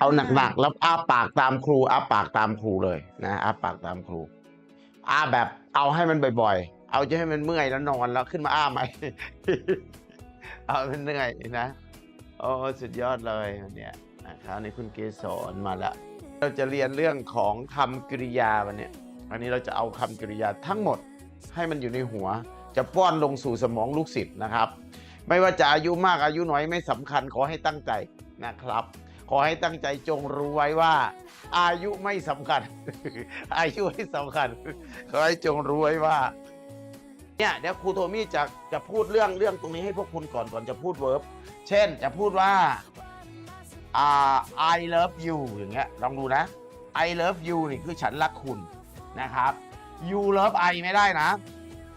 เอาหนักๆแล้วอ้าปากตามครูอ้าปากตามครูเลยนะอ้าปากตามครูอ้าแบบเอาให้มันบ่อยๆ เอาจะให้มันเมื่อยแล้วนอนแล้วขึ้นมาอ้าใหม่ เอาให้มันเหนื่อยนะโอ้สุดยอดเลยเนี่ยนะครับในคุณเกสรมาละเราจะเรียนเรื่องของคำกริยาวันนี้อันนี้เราจะเอาคำกริยาทั้งหมดให้มันอยู่ในหัว จะป้อนลงสู่สมองลูกศิษย์นะครับ ไม่ว่าจะอายุมากอายุน้อยไม่สำคัญขอให้ตั้งใจนะครับ ขอให้ตั้งใจจงรู้ไว้ว่า อายุไม่สำคัญ อายุไม่สำคัญ ขอให้จงรู้ไว้ว่า เนี่ยเดี๋ยวครูโทมี่จะจะพูดเรื่องเรื่องตรงนี้ให้พวกคุณก่อนก่อนจะพูดเวิร์บเช่นจะพูดว่าอ่า I love you อย่างเงี้ยลองดูนะ I love you นี่คือฉันรักคุณนะครับ you love I ไม่ได้นะ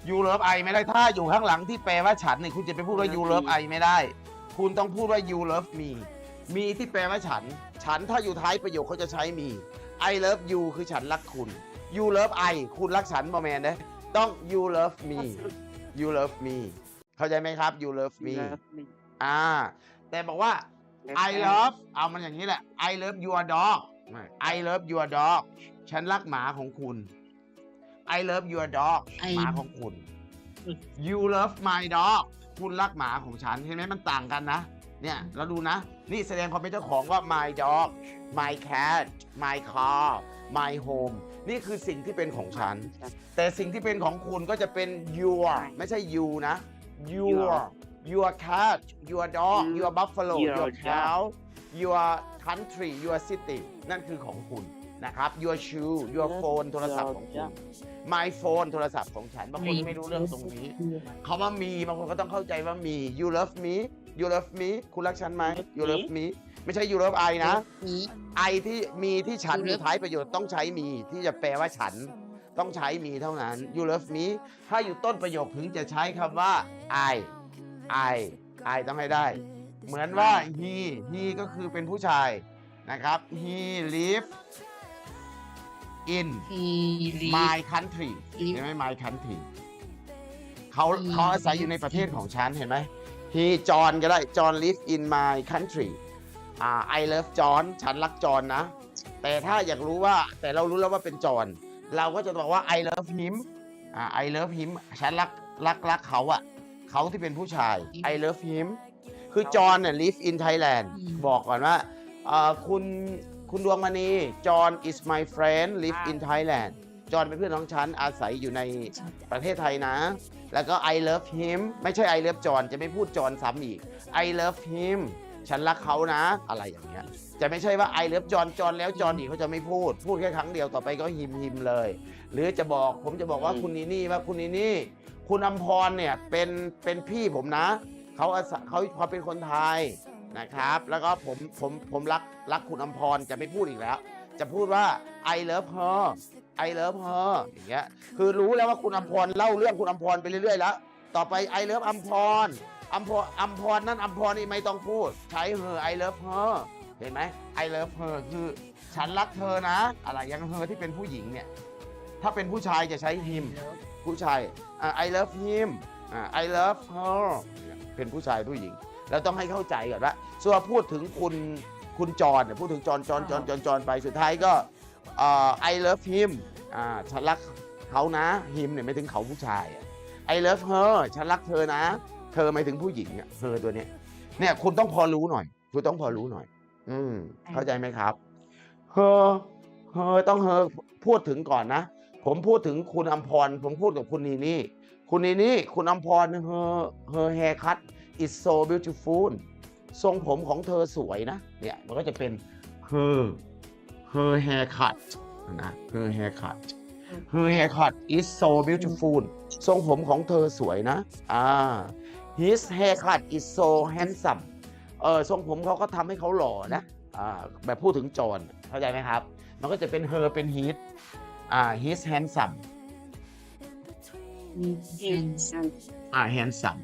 you love I ไม่ได้ถ้าอยู่ข้างหลังที่แปลว่าฉันนี่คุณจะไปพูดว่า you love I ไม่ได้ คุณต้องพูดว่า you love me มีที่แปลว่าฉัน ฉันถ้าอยู่ท้ายประโยคเขาจะใช้มี I love you คือฉันรักคุณ you love I คุณรักฉันบอแมนเด้ต้อง you love me you love me เข้าใจไหมครับ you love me อ่า แต่บอกว่า I love เอามันอย่างนี้แหละ I love your dog ไม่ I love your dog ฉันรักหมาของคุณ I love your dog I- หมาของคุณ you love my dog คุณรักหมาของฉัน เห็นไหมมันต่างกันนะ เนี่ยเราดูนะ นี่แสดงความเป็นเจ้าของว่า my dog my cat my car my home นี่คือสิ่งที่เป็นของฉัน แต่สิ่งที่เป็นของคุณก็จะเป็น your ไม่ใช่ you นะ your your cat your dog You- your buffalo your your dog. cow your country your city นั่นคือของคุณนะครับ your shoe your phone โทรศัพท์ของคุณ my phone โทรศัพท์ของฉัน บางคนไม่รู้เรื่องตรงนี้คำว่ามีบางคนก็ต้องเข้าใจว่ามี you love me you love me คุณรักฉันไหม you love me ไม่ใช่ you love I นะนี้ไอที่มีที่ฉัน You อยู่ love ท้ายประโยชน์ต้องใช้มีที่จะแปลว่าฉันต้องใช้มีเท่านั้น you love me ถ้าอยู่ต้นประโยคถึงจะใช้คำว่า I I I ต้องให้ได้ เหมือนว่า he he ก็คือเป็นผู้ชายนะครับ he live in ฮีรี my country Live เห็นไหม my country เขา He เขาอาศัยอยู่ในประเทศของฉันเห็นไหม he John ก็ได้ John live in my country อ่า I love John ฉันรักจอห์นนะ แต่ถ้าอยากรู้ว่าแต่เรารู้แล้วว่าเป็นจอห์นเราก็จะบอกว่า I love him อ่า I love him ฉันรักรักรักเขาอะเขาที่เป็นผู้ชาย I love him คือจอห์นเนี่ย live in Thailand อืมบอกก่อนว่าเอ่อคุณคุณดวงมณีจอห์น is my friend live in Thailand จอห์นเป็นเพื่อนของฉันอาศัยอยู่ในประเทศไทยนะ แล้วก็ I love him ไม่ใช่ I love จอห์นจะไม่พูดจอห์นซ้ำอีก I love him ฉันรักเขานะ อะไรอย่างเงี้ย จะไม่ใช่ว่า I love จอห์นจอห์นแล้วจอห์นอีกเขาจะไม่พูด พูดแค่ครั้งเดียวต่อไปก็ฮิมฮิมเลย หรือจะบอกผมจะบอกว่าคุณนีนี่ว่าคุณนีนี่ คุณอำพรเนี่ยเป็นเป็นพี่ผมนะเขาอาศัยเขาเขาเป็นคนไทยนะครับ แล้วก็ผมผมผมรักรักคุณอำพรจะไม่พูดอีกแล้ว จะพูดว่า I love her I love her ออย่างเงี้ยคือรู้แล้วว่าคุณอำพรเล่าเรื่องคุณอำพรไปเรื่อยๆแล้ว ต่อไป I love อำพรอำพรอำพรนั่นอำพรนี่ไม่ต้องพูด ใช้ her I love her เห็นไหม I love her คือฉันรักเธอนะ อะไรย่าง her ที่เป็นผู้หญิงเนี่ยถ้าเป็นผู้ชายจะใช้ him ผู้ชายไอ่า I love him อ่า I love her เป็นผู้ชายผู้หญิงแล้วต้องให้เข้าใจก่อนว่าส่วนพูดถึงคุณคุณจรเนี่ยพูดถึงจรจรจรจรจรไปสุดท้ายก็ เอ่อ I love him อ่าฉันรักเขานะ him เนี่ยไม่ถึงเขาผู้ชายอะ I love her ฉันรักเธอนะ เธอไม่ถึงผู้หญิงอะ her ตัวเนี้ยเนี่ยคุณต้องพอรู้หน่อย คุณต้องพอรู้หน่อย อืม เข้าใจไหมครับ her her ต้อง her พูดถึงก่อนนะ ผมพูดถึงคุณอัมพร ผมพูดกับคุณนีนี่ คุณนีนี่ คุณอัมพร her her haircut is so beautiful ทรงผมของเธอสวยนะ เนี่ย มันก็จะเป็น her her haircut นะ her haircut her haircut is so beautiful ทรงผมของเธอสวยนะอ่า his haircut is so handsome เออทรงผมเขาก็ทำให้เขาหล่อนะอ่าแบบพูดถึงจอห์นเข้าใจไหมครับ มันก็จะเป็น her เป็น his อ่า his handsome เห็นสันอ่า handsome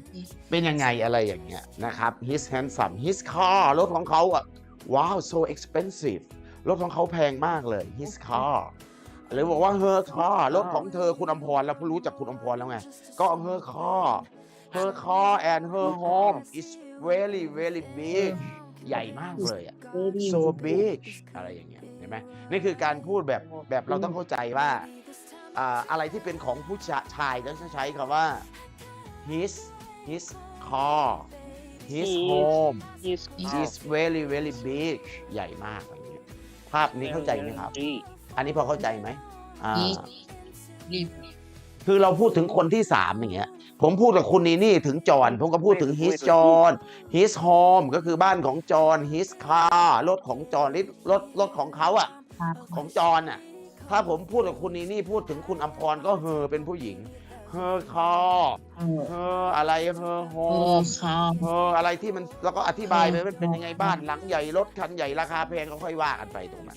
เป็นยังไงอะไรอย่างเงี้ยนะครับ his handsome his car รถของเขาอะว้าว so expensive รถของเขาแพงมากเลย his car หรือบอกว่า her car รถของเธอคุณอมพรแล้วรู้จักคุณอมพรแล้วไง ก็ her car her car and her home is very very big ใหญ่มากเลยอะ very so big อะไรอย่างเงี้ยเห็นไหมนี่คือการพูดแบบแบบเราต้องเข้าใจว่าอ่าอะไรที่เป็นของผู้ชาชายต้องใช้คำว่า his his car his His home His is very very big ใหญ่มากอย่างเงี้ยภาพนี้เข้าใจไหมครับ อันนี้พอเข้าใจไหมอ่า His live คือเราพูดถึงคนที่สามอย่างเงี้ย ผมพูดกับคุณนีนี่ถึงจอห์นผมก็พูดถึง his จอห์น his home ก็คือบ้านของจอห์น his car รถของจอห์นรถรถรถของเขาอะของจอห์นอะ ถ้าผมพูดกับคุณนีนี่พูดถึงคุณอัมพรก็เฮอเป็นผู้หญิง เฮอคอเฮออะไรเฮอโฮโอ้ค่ะเฮออะไรที่มันแล้วก็อธิบายไปเออมันเป็นยังไงบ้านหลังใหญ่รถคันใหญ่ราคาแพงก็ค่อยว่ากันไปตรงนั้น